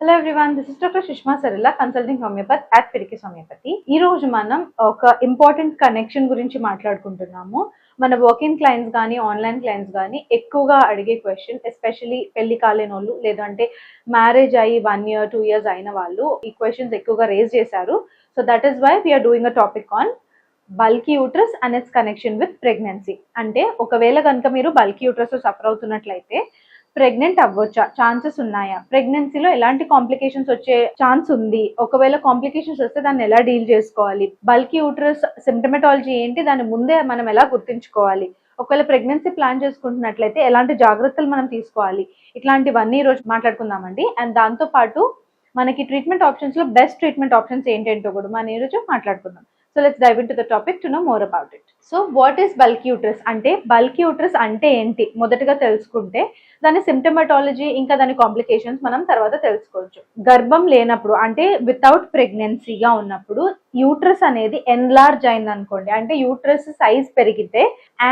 Hello everyone this is doctor Sushma Sarilla consulting homeopathy at ఫిడికిస్ homeopathy ఈ రోజు మనం ఒక ఇంపార్టెంట్ కనెక్షన్ గురించి మాట్లాడుకుంటున్నాము. మన వర్కింగ్ క్లయింట్స్ కానీ ఆన్లైన్ క్లయింట్స్ కానీ ఎక్కువగా అడిగే క్వశ్చన్ ఎస్పెషలీ పెళ్ళి కాలేని వాళ్ళు లేదంటే మ్యారేజ్ అయ్యి వన్ ఇయర్ టూ ఇయర్స్ అయిన వాళ్ళు ఈ క్వశ్చన్స్ ఎక్కువగా రేజ్ చేశారు. So that is why we are doing a topic on bulky uterus and it's connection with pregnancy అంటే ఒకవేళ కనుక మీరు బల్కీ యూట్రస్ సఫర్ అవుతున్నట్లయితే ప్రెగ్నెంట్ అవ్వచ్చా? ఛాన్సెస్ ఉన్నాయా? ప్రెగ్నెన్సీలో ఎలాంటి కాంప్లికేషన్స్ వచ్చే ఛాన్స్ ఉంది? ఒకవేళ కాంప్లికేషన్స్ వస్తే దాన్ని ఎలా డీల్ చేసుకోవాలి? బల్కీ యూట్రస్ సిమ్టమెటాలజీ ఏంటి? దాని ముందే మనం ఎలా గుర్తించుకోవాలి? ఒకవేళ ప్రెగ్నెన్సీ ప్లాన్ చేసుకుంటున్నట్లయితే ఎలాంటి జాగ్రత్తలు మనం తీసుకోవాలి? ఇట్లాంటివన్నీ రోజు మాట్లాడుకుందామండి. అండ్ దాంతో పాటు మనకి ట్రీట్మెంట్ ఆప్షన్స్లో బెస్ట్ ట్రీట్మెంట్ ఆప్షన్స్ ఏంటంటో కూడా మనం ఈరోజు రోజు మాట్లాడుకుందాం. So let's dive into the topic to know more about it so what is bulk uterus అంటే బల్క్ యూట్రస్ అంటే ఏంటి? మొదటగా తెలుసుకుంటే దాని సిమ్టమటాలజీ ఇంకా దాని కాంప్లికేషన్స్ మనం తర్వాత తెలుసుకోవచ్చు. గర్భం లేనప్పుడు అంటే వితౌట్ ప్రెగ్నెన్సీగా ఉన్నప్పుడు యూట్రస్ అనేది ఎన్లార్జ్ అయింది అనుకోండి అంటే యూట్రస్ సైజ్ పెరిగితే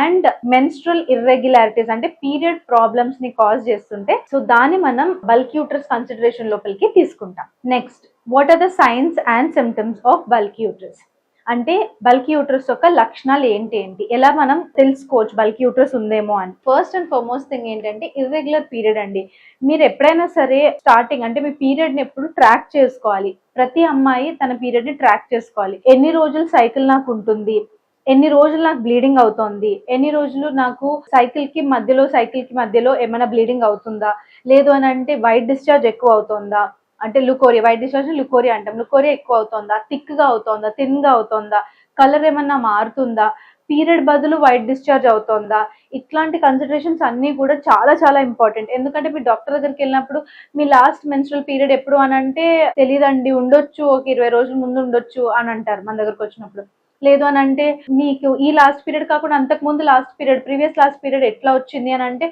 అండ్ మెన్స్ట్రల్ ఇర్రెగ్యులారిటీస్ అంటే పీరియడ్ ప్రాబ్లమ్స్ని కాజ్ చేస్తుంటే సో దాన్ని మనం బల్క్ యూట్రస్ కన్సిడరేషన్ లోపలికి తీసుకుంటాం. Next what are the signs and symptoms of bulk uterus అంటే బల్క్ యూట్రస్ యొక్క లక్షణాలు ఏంటి ఏంటి? ఎలా మనం తెలుసుకోవచ్చు బల్క్ యూట్రస్ ఉందేమో అని? ఫస్ట్ అండ్ ఫార్మోస్ట్ థింగ్ ఏంటంటే ఇర్రెగ్యులర్ పీరియడ్ అండి. మీరు ఎప్పుడైనా సరే స్టార్టింగ్ అంటే మీ పీరియడ్ని ఎప్పుడు ట్రాక్ చేసుకోవాలి. ప్రతి అమ్మాయి తన పీరియడ్ని ట్రాక్ చేసుకోవాలి. ఎన్ని రోజులు సైకిల్ నాకు ఉంటుంది? ఎన్ని రోజులు నాకు బ్లీడింగ్ అవుతుంది? ఎన్ని రోజులు నాకు సైకిల్కి మధ్యలో సైకిల్కి మధ్యలో ఏమైనా బ్లీడింగ్ అవుతుందా? లేదు అని అంటే వైట్ డిశ్చార్జ్ ఎక్కువ అవుతుందా? అంటే లుకోరియా వైట్ డిశ్చార్జ్ లుకోరియా అంటాం. లుకోరియా ఎక్కువ అవుతుందా థిక్గా అవుతుందా? థిన్గా అవుతుందా? కలర్ ఏమన్నా మారుతుందా? పీరియడ్ బదులు వైట్ డిశ్చార్జ్ అవుతుందా? ఇట్లాంటి కన్సిడరేషన్స్ అన్నీ కూడా చాలా చాలా ఇంపార్టెంట్ ఎందుకంటే మీ డాక్టర్ దగ్గరికి వెళ్ళినప్పుడు మీ లాస్ట్ మెన్స్ట్రల్ పీరియడ్ ఎప్పుడు అని అంటే తెలియదండి. ఉండొచ్చు ఒక ఇరవై రోజుల ముందు ఉండొచ్చు అని అంటారు మన దగ్గరకు వచ్చినప్పుడు. లేదు అని అంటే మీకు ఈ లాస్ట్ పీరియడ్ కాకుండా అంతకు ముందు last period previous last period ఎట్లా వచ్చింది అని అంటే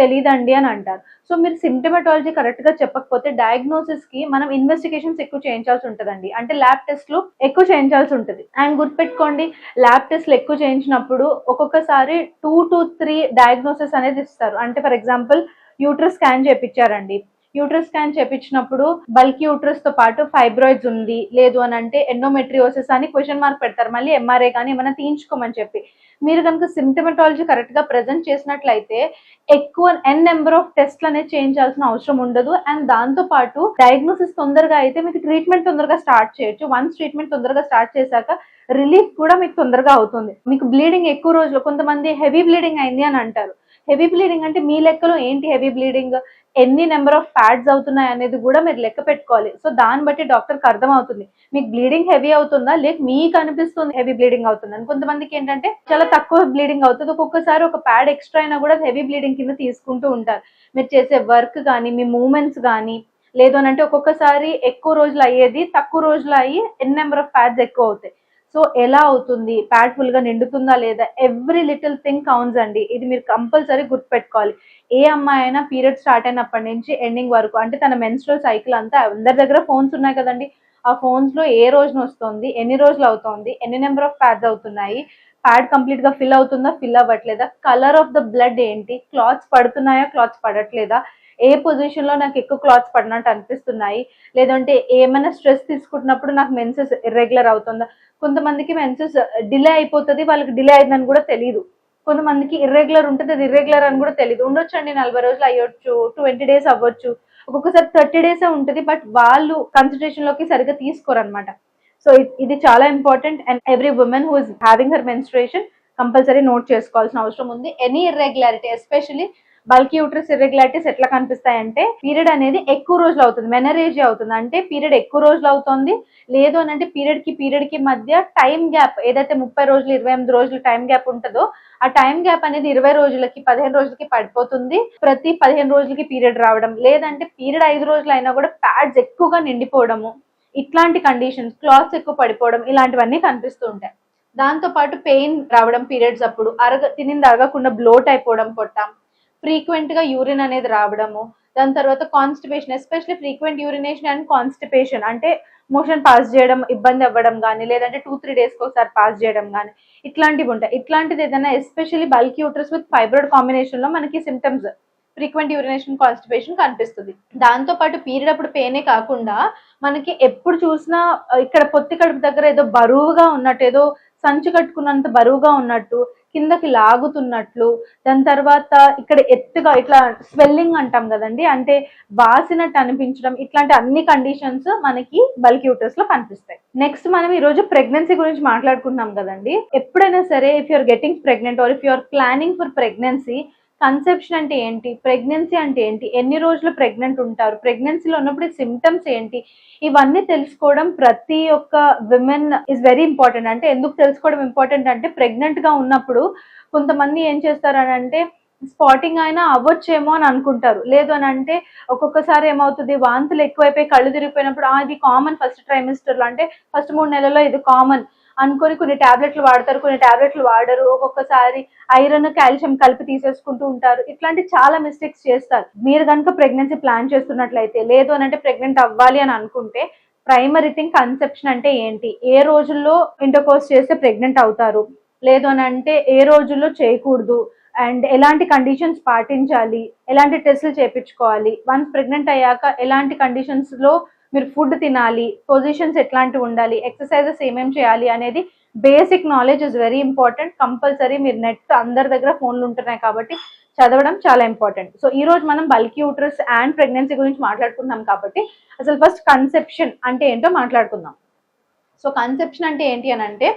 తెలియదండి అని అంటారు. సో మీరు సిమ్టమటాలజీ కరెక్ట్గా చెప్పకపోతే డయాగ్నోసిస్కి మనం ఇన్వెస్టిగేషన్స్ ఎక్కువ చేయించాల్సి ఉంటుందండి. అంటే ల్యాబ్ టెస్ట్లు ఎక్కువ చేయించాల్సి ఉంటుంది. అండ్ గుర్తుపెట్టుకోండి ల్యాబ్ టెస్ట్లు ఎక్కువ చేయించినప్పుడు ఒక్కొక్కసారి టూ టు త్రీ డయాగ్నోసిస్ అనేది ఇస్తారు. అంటే ఫర్ ఎగ్జాంపుల్ యూట్రస్ స్కాన్ చేయించారండి. యూట్రస్ స్కాన్ చేపించినప్పుడు బల్క్ యూట్రస్తో పాటు ఫైబ్రాయిడ్స్ ఉంది. లేదు అని అంటే ఎండోమెట్రియోసిస్ అని క్వశ్చన్ మార్క్ పెడతారు. మళ్ళీ ఎంఆర్ఐ కానీ ఏమైనా తీయించుకోమని చెప్పి. మీరు కనుక సిమ్టమటాలజీ కరెక్ట్గా ప్రెజెంట్ చేసినట్లయితే ఎక్కువ ఎన్ నెంబర్ ఆఫ్ టెస్ట్లు అనేది చేయించాల్సిన అవసరం ఉండదు. అండ్ దాంతో పాటు డయాగ్నోసిస్ తొందరగా అయితే మీకు ట్రీట్మెంట్ తొందరగా స్టార్ట్ చేయొచ్చు. వన్స్ ట్రీట్మెంట్ తొందరగా స్టార్ట్ చేశాక రిలీఫ్ కూడా మీకు తొందరగా అవుతుంది. మీకు బ్లీడింగ్ ఎక్కువ రోజులు కొంతమంది హెవీ బ్లీడింగ్ అయింది అని అంటారు. హెవీ బ్లీడింగ్ అంటే మీ లెక్కలో ఏంటి హెవీ బ్లీడింగ్ ఎన్ని నెంబర్ ఆఫ్ ప్యాడ్స్ అవుతున్నాయి అనేది కూడా మీరు లెక్క పెట్టుకోవాలి. సో దాన్ని బట్టి డాక్టర్కి అర్థం అవుతుంది మీకు బ్లీడింగ్ హెవీ అవుతుందా? లేక మీకు అనిపిస్తుంది హెవీ బ్లీడింగ్ అవుతుంది? అని కొంతమందికి ఏంటంటే చాలా తక్కువ బ్లీడింగ్ అవుతుంది. ఒక్కొక్కసారి ఒక ప్యాడ్ ఎక్స్ట్రా అయినా కూడా హెవీ బ్లీడింగ్ కింద తీసుకుంటూ ఉంటారు. మీరు చేసే వర్క్ కానీ మీ మూమెంట్స్ కానీ లేదు అని అంటే ఒక్కొక్కసారి ఎక్కువ రోజులు అయ్యేది తక్కువ రోజులు అయ్యి ఎన్ నెంబర్ ఆఫ్ ప్యాడ్స్ ఎక్కువ అవుతాయి. సో ఎలా అవుతుంది? ప్యాడ్ ఫుల్గా నిండుతుందా లేదా? ఎవ్రీ లిటిల్ థింగ్ కౌన్స్ అండి. ఇది మీరు కంపల్సరీ గుర్తుపెట్టుకోవాలి. ఏ అమ్మాయి అయినా పీరియడ్ స్టార్ట్ అయినప్పటి నుంచి ఎండింగ్ వరకు అంటే తన మెన్స్ట్రల్ సైకిల్ అంతా అందరి దగ్గర ఫోన్స్ ఉన్నాయి కదండి. ఆ ఫోన్స్లో ఏ రోజున వస్తుంది? ఎన్ని రోజులు అవుతుంది? ఎన్ని నెంబర్ ఆఫ్ ప్యాడ్స్ అవుతున్నాయి? ప్యాడ్ కంప్లీట్గా ఫిల్ అవుతుందా? ఫిల్ అవ్వట్లేదా? కలర్ ఆఫ్ ద బ్లడ్ ఏంటి? క్లాత్స్ పడుతున్నాయా? క్లాత్స్ పడట్లేదా? ఏ పొజిషన్లో నాకు ఎక్కువ క్లాత్స్ పడినట్టు అనిపిస్తున్నాయి? లేదంటే ఏమైనా స్ట్రెస్ తీసుకుంటున్నప్పుడు నాకు మెన్సెస్ ఇర్రెగ్యులర్ అవుతుందా? కొంతమందికి మెన్సెస్ డిలే అయిపోతుంది వాళ్ళకి డిలే అయిందని కూడా తెలియదు కొంతమందికి ఇర్రెగ్యులర్ ఉంటుంది అది ఇర్రెగ్యులర్ అని కూడా తెలియదు ఉండొచ్చు అండి నలభై రోజులు అయ్యొచ్చు ట్వంటీ డేస్ అవ్వచ్చు. ఒక్కొక్కసారి థర్టీ డేస్ ఉంటుంది బట్ వాళ్ళు కన్సిడరేషన్లోకి సరిగ్గా తీసుకోరు అనమాట సో ఇది చాలా important and every women who is having her menstruation compulsory note చేసుకోవాల్సిన అవసరం ఉంది. Any irregularity especially bulky uterus irregularities ఎట్లా కనిపిస్తాయంటే పీరియడ్ అనేది ఎక్కువ రోజులు అవుతుంది. మెనరేజీ అవుతుంది. అంటే పీరియడ్ ఎక్కువ రోజులు అవుతుంది. లేదు అని అంటే పీరియడ్కి పీరియడ్కి మధ్య టైం గ్యాప్ ఏదైతే ముప్పై రోజులు ఇరవై ఎనిమిది రోజులు టైం గ్యాప్ ఉంటుందో ఆ టైం గ్యాప్ అనేది ఇరవై రోజులకి పదిహేను రోజులకి పడిపోతుంది. ప్రతి పదిహేను రోజులకి పీరియడ్ రావడం. లేదంటే పీరియడ్ ఐదు రోజులు అయినా కూడా ప్యాడ్స్ ఎక్కువగా నిండిపోవడము. ఇట్లాంటి కండిషన్స్ క్లాత్స్ ఎక్కువ పడిపోవడం ఇలాంటివన్నీ కనిపిస్తూ ఉంటాయి. దాంతో పాటు పెయిన్ రావడం పీరియడ్స్ అప్పుడు. అరగ తినింది అరగకుండా బ్లోట్ అయిపోవడం పొట్టాం. ఫ్రీక్వెంట్గా యూరిన్ అనేది రావడము దాని తర్వాత constipation especially frequent urination and constipation అంటే మోషన్ పాస్ చేయడం ఇబ్బంది అవ్వడం కానీ లేదంటే టూ త్రీ డేస్కి ఒకసారి పాస్ చేయడం కానీ ఇట్లాంటివి ఉంటాయి. ఇట్లాంటిది ఏదైనా especially bulk uterus with fibroid కాంబినేషన్లో మనకి సిమ్టమ్స్ ఫ్రీక్వెంట్ యూరినేషన్ కాన్స్టిపేషన్ కనిపిస్తుంది. దాంతో పాటు పీరియడ్ అప్పుడు పెయినే కాకుండా మనకి ఎప్పుడు చూసినా ఇక్కడ పొత్తి కడుపు దగ్గర ఏదో బరువుగా ఉన్నట్టు ఏదో సంచి కట్టుకున్నంత బరువుగా ఉన్నట్టు కిందకి లాగుతున్నట్లు దాని తర్వాత ఇక్కడ ఎత్తుగా ఇట్లా స్వెల్లింగ్ అంటాం కదండి అంటే వాసినట్టు అనిపించడం ఇట్లాంటి అన్ని కండిషన్స్ మనకి బల్క్ యూటర్స్లో కనిపిస్తాయి. నెక్స్ట్ మనం ఈ రోజు ప్రెగ్నెన్సీ గురించి మాట్లాడుకుంటున్నాం కదండి. ఎప్పుడైనా సరే if you are getting pregnant or if you are planning for pregnancy conception అంటే ఏంటి? ప్రెగ్నెన్సీ అంటే ఏంటి? ఎన్ని రోజులు ప్రెగ్నెంట్ ఉంటారు? ప్రెగ్నెన్సీలో ఉన్నప్పుడు సిమ్టమ్స్ ఏంటి? ఇవన్నీ తెలుసుకోవడం ప్రతి ఒక్క విమెన్ ఇస్ వెరీ ఇంపార్టెంట్. అంటే ఎందుకు తెలుసుకోవడం ఇంపార్టెంట్ అంటే ప్రెగ్నెంట్గా ఉన్నప్పుడు కొంతమంది ఏం చేస్తారు అని అంటే స్పాటింగ్ అయినా అవ్వచ్చేమో అని అనుకుంటారు. లేదు అని అంటే ఒక్కొక్కసారి ఏమవుతుంది? వాంతులు ఎక్కువైపోయి కళ్ళు తిరిగిపోయినప్పుడు ఇది కామన్ ఫస్ట్ ట్రైమిస్టర్లో అంటే ఫస్ట్ మూడు నెలల్లో ఇది కామన్. అనుకొని కొన్ని టాబ్లెట్లు వాడతారు కొన్ని టాబ్లెట్లు వాడరు. ఒక్కొక్కసారి ఐరన్ కాల్షియం కలిపి తీసేసుకుంటూ ఉంటారు. ఇట్లాంటి చాలా మిస్టేక్స్ చేస్తారు. మీరు కనుక ప్రెగ్నెన్సీ ప్లాన్ చేస్తున్నట్లయితే లేదు అని అంటే ప్రెగ్నెంట్ అవ్వాలి అని అనుకుంటే ప్రైమరీ థింగ్ కన్సెప్షన్ అంటే ఏంటి? ఏ రోజుల్లో ఇంటర్కోర్స్ చేస్తే ప్రెగ్నెంట్ అవుతారు? లేదు అని అంటే ఏ రోజుల్లో చేయకూడదు? అండ్ ఎలాంటి కండిషన్స్ పాటించాలి? ఎలాంటి టెస్టులు చేయించుకోవాలి వన్స్ ప్రెగ్నెంట్ అయ్యాక ఎలాంటి కండిషన్స్లో మీరు ఫుడ్ తినాలి పొజిషన్స్ ఎట్లాంటివి ఉండాలి ఎక్సర్సైజెస్ ఏమేమి చేయాలి అనేది basic knowledge is very important compulsory మీరు నెట్ అందరి దగ్గర ఫోన్లు ఉంటున్నాయి కాబట్టి చదవడం చాలా ఇంపార్టెంట్ సో ఈ రోజు మనం బల్కీ యూట్రస్ అండ్ ప్రెగ్నెన్సీ గురించి మాట్లాడుకుంటున్నాం కాబట్టి అసలు ఫస్ట్ కన్సెప్షన్ అంటే ఏంటో మాట్లాడుకుందాం. సో కన్సెప్షన్ అంటే ఏంటి అని అంటే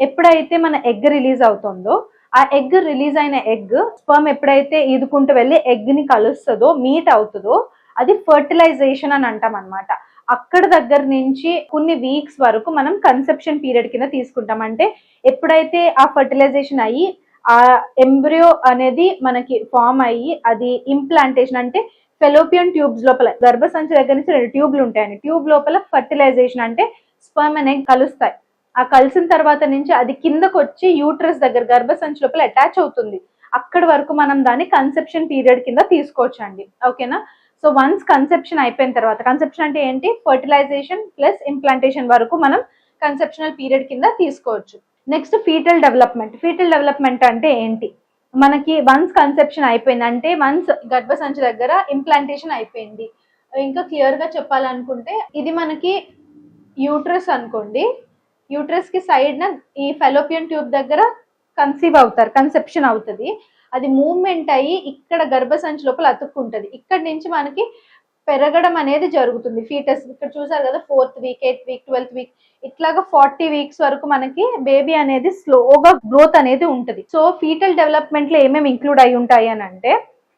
ఎప్పుడైతే మన ఎగ్ రిలీజ్ అవుతుందో ఆ ఎగ్ రిలీజ్ అయిన ఎగ్ స్పర్మ్ ఎప్పుడైతే ఈదుకుంటూ వెళ్ళి ఎగ్ని కలుస్తుందో మీట్ అవుతుందో అది ఫర్టిలైజేషన్ అని అంటాం అనమాట అక్కడ దగ్గర నుంచి కొన్ని వీక్స్ వరకు మనం కన్సెప్షన్ పీరియడ్ కింద తీసుకుంటాం. అంటే ఎప్పుడైతే ఆ ఫర్టిలైజేషన్ అయ్యి ఆ ఎంబ్రియో అనేది మనకి ఫామ్ అయ్యి అది ఇంప్లాంటేషన్ అంటే ఫెలోపియన్ ట్యూబ్స్ లోపల గర్భసంచి దగ్గర నుంచి రెండు ట్యూబ్లు ఉంటాయండి. ట్యూబ్ లోపల ఫర్టిలైజేషన్ అంటే స్పర్మ్ అనేవి కలుస్తాయి. ఆ కలిసిన తర్వాత నుంచి అది కిందకు వచ్చి యూట్రస్ దగ్గర గర్భసంచి లోపల అటాచ్ అవుతుంది. అక్కడి వరకు మనం దాన్ని కన్సెప్షన్ పీరియడ్ కింద తీసుకోవచ్చు అండి ఓకేనా? సో వన్స్ కన్సెప్షన్ అయిపోయిన తర్వాత కన్సెప్షన్ అంటే ఏంటి? ఫర్టిలైజేషన్ ప్లస్ ఇంప్లాంటేషన్ వరకు మనం కన్సెప్షనల్ పీరియడ్ కింద తీసుకోవచ్చు. Next fetal development fetal development అంటే ఏంటి? మనకి వన్స్ కన్సెప్షన్ అయిపోయింది అంటే వన్స్ గర్భసంచి దగ్గర ఇంప్లాంటేషన్ అయిపోయింది. ఇంకా క్లియర్గా చెప్పాలనుకుంటే ఇది మనకి యూట్రస్ అనుకోండి. యూట్రస్కి సైడ్ న ఈ ఫెలోపియన్ ట్యూబ్ దగ్గర కన్సీవ్ అవుతారు కన్సెప్షన్ అవుతుంది. అది మూవ్మెంట్ అయ్యి ఇక్కడ గర్భసంచి లోపల అతుక్కుంటుంది. ఇక్కడ నుంచి మనకి పెరగడం అనేది జరుగుతుంది. ఫీటస్ ఇక్కడ చూసారు కదా fourth week eighth week twelfth week. ఇట్లాగా ఫార్టీ వీక్స్ వరకు మనకి బేబీ అనేది స్లోగా గ్రోత్ అనేది ఉంటుంది. సో ఫీటల్ డెవలప్మెంట్లో ఏమేమి ఇంక్లూడ్ అయి ఉంటాయి అని అంటే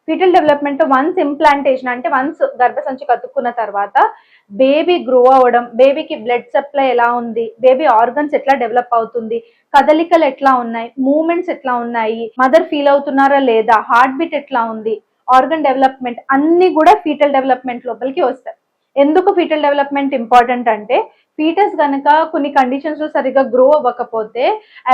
ఫీటల్ డెవలప్మెంట్ వన్స్ ఇంప్లాంటేషన్ అంటే వన్స్ గర్భసంచి కతుక్కున్న తర్వాత బేబీ గ్రో అవ్వడం బేబీకి బ్లడ్ సప్లై ఎలా ఉంది బేబీ ఆర్గన్స్ ఎట్లా డెవలప్ అవుతుంది కదలికలు ఎట్లా ఉన్నాయి మూమెంట్స్ ఎట్లా ఉన్నాయి మదర్ ఫీల్ అవుతున్నారా లేదా హార్ట్ బీట్ ఎట్లా ఉంది ఆర్గన్ డెవలప్మెంట్ అన్ని కూడా ఫీటల్ డెవలప్మెంట్ లోపలికి వస్తాయి. ఎందుకు ఫీటల్ డెవలప్మెంట్ ఇంపార్టెంట్ అంటే ఫీటస్ కనుక కొన్ని కండిషన్స్లో సరిగా గ్రో అవ్వకపోతే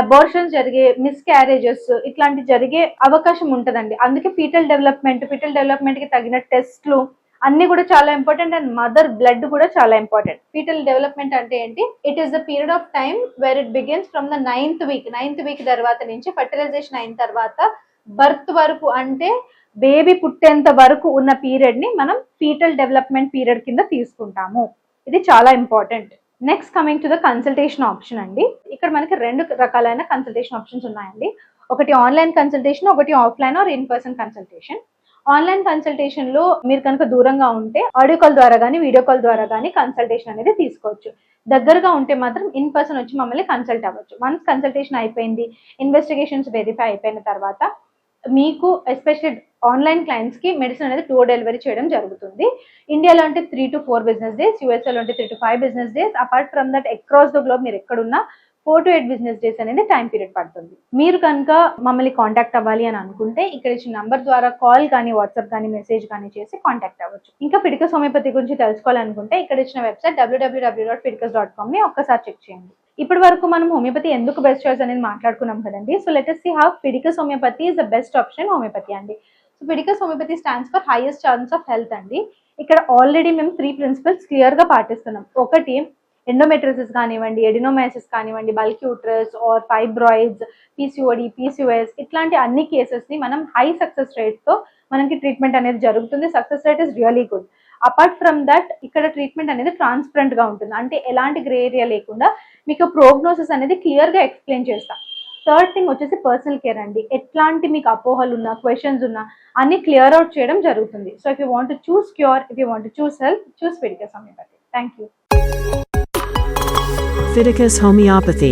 అబార్షన్స్ జరిగే మిస్ క్యారేజెస్ ఇట్లాంటి జరిగే అవకాశం ఉంటుందండి. అందుకే ఫీటల్ డెవలప్మెంట్ ఫీటల్ డెవలప్మెంట్కి తగిన టెస్ట్లు అన్ని కూడా చాలా ఇంపార్టెంట్ అండ్ మదర్ బ్లడ్ కూడా చాలా ఇంపార్టెంట్. ఫీటల్ డెవలప్మెంట్ అంటే ఏంటి? It is the period of time where it begins from the ninth week ninth week తర్వాత నుంచి ఫర్టిలైజేషన్ అయిన తర్వాత బర్త్ వరకు అంటే బేబీ పుట్టేంత వరకు ఉన్న పీరియడ్ని మనం ఫీటల్ డెవలప్మెంట్ పీరియడ్ కింద తీసుకుంటాము. ఇది చాలా important next coming to the consultation option అండి. ఇక్కడ మనకి రెండు రకాలైన కన్సల్టేషన్ ఆప్షన్స్ ఉన్నాయండి. ఒకటి ఆన్లైన్ కన్సల్టేషన్ ఒకటి offline or in person consultation online కన్సల్టేషన్లో మీరు కనుక దూరంగా ఉంటే ఆడియో కాల్ ద్వారా కానీ వీడియో కాల్ ద్వారా కానీ కన్సల్టేషన్ అనేది తీసుకోవచ్చు. దగ్గరగా ఉంటే మాత్రం ఇన్ పర్సన్ వచ్చి మమ్మల్ని కన్సల్ట్ అవ్వచ్చు. వన్స్ కన్సల్టేషన్ అయిపోయింది ఇన్వెస్టిగేషన్స్ వెరిఫై అయిపోయిన తర్వాత మీకు ఎస్పెషల్లీ ఆన్లైన్ క్లయింట్స్కి మెడిసిన్ అనేది టూ డెలివరీ చేయడం జరుగుతుంది. ఇండియాలో అంటే three to four business days యూఎస్ఏలో అంటే three to five business days apart from that across the globe మీరు ఎక్కడున్నా four to eight business days అనేది టైం పీరియడ్ పడుతుంది. మీరు కనుక మమ్మల్ని కాంటాక్ట్ అవ్వాలి అని అనుకుంటే ఇక్కడ ఇచ్చిన నంబర్ ద్వారా కాల్ కానీ వాట్సాప్ కానీ మెసేజ్ కానీ చేసి కాంటాక్ట్ అవ్వచ్చు. ఇంకా పిడికస్ హోమియోపతి గురించి తెలుసుకోవాలనుకుంటే ఇక్కడ ఇచ్చిన website WWW dot Fiticus dot కామ్ని ఒక్కసారి చెక్ చేయండి. ఇప్పటి వరకు మనం హోమియోపతి ఎందుకు బెస్ట్ చాయిస్ అనేది మాట్లాడుకున్నాం కదండి? So let's see have Fiticus homeopathy is the best option homeopathy అండి. So Fiticus homeopathy stands for highest chance of health అండి. ఇక్కడ ఆల్రెడీ మేము త్రీ ప్రిన్సిపల్స్ క్లియర్గా పాటిస్తున్నాం. ఒకటి ఎండోమెట్రిసిస్ కానివ్వండి ఎడినోమైసిస్ కానివ్వండి bulk uterus or fibroids PCOD PCOS ఇట్లాంటి అన్ని కేసెస్ని మనం హై సక్సెస్ రేట్తో మనకి ట్రీట్మెంట్ అనేది జరుగుతుంది. Success rate is really good apart from that ఇక్కడ ట్రీట్మెంట్ అనేది ట్రాన్స్పరెంట్గా ఉంటుంది. అంటే ఎలాంటి గ్రే ఏరియా లేకుండా మీకు ప్రోగ్నోసిస్ అనేది క్లియర్గా ఎక్స్ప్లెయిన్ చేస్తాం. థర్డ్ థింగ్ వచ్చేసి పర్సనల్ కేర్ అండి. ఎట్లాంటి మీకు అపోహలు ఉన్నా క్వశ్చన్స్ ఉన్నా అన్ని క్లియర్ అవుట్ చేయడం జరుగుతుంది. So if you want choose cure if you want choose help choose Fiticus homeopathy thank you Fiticus Homeopathy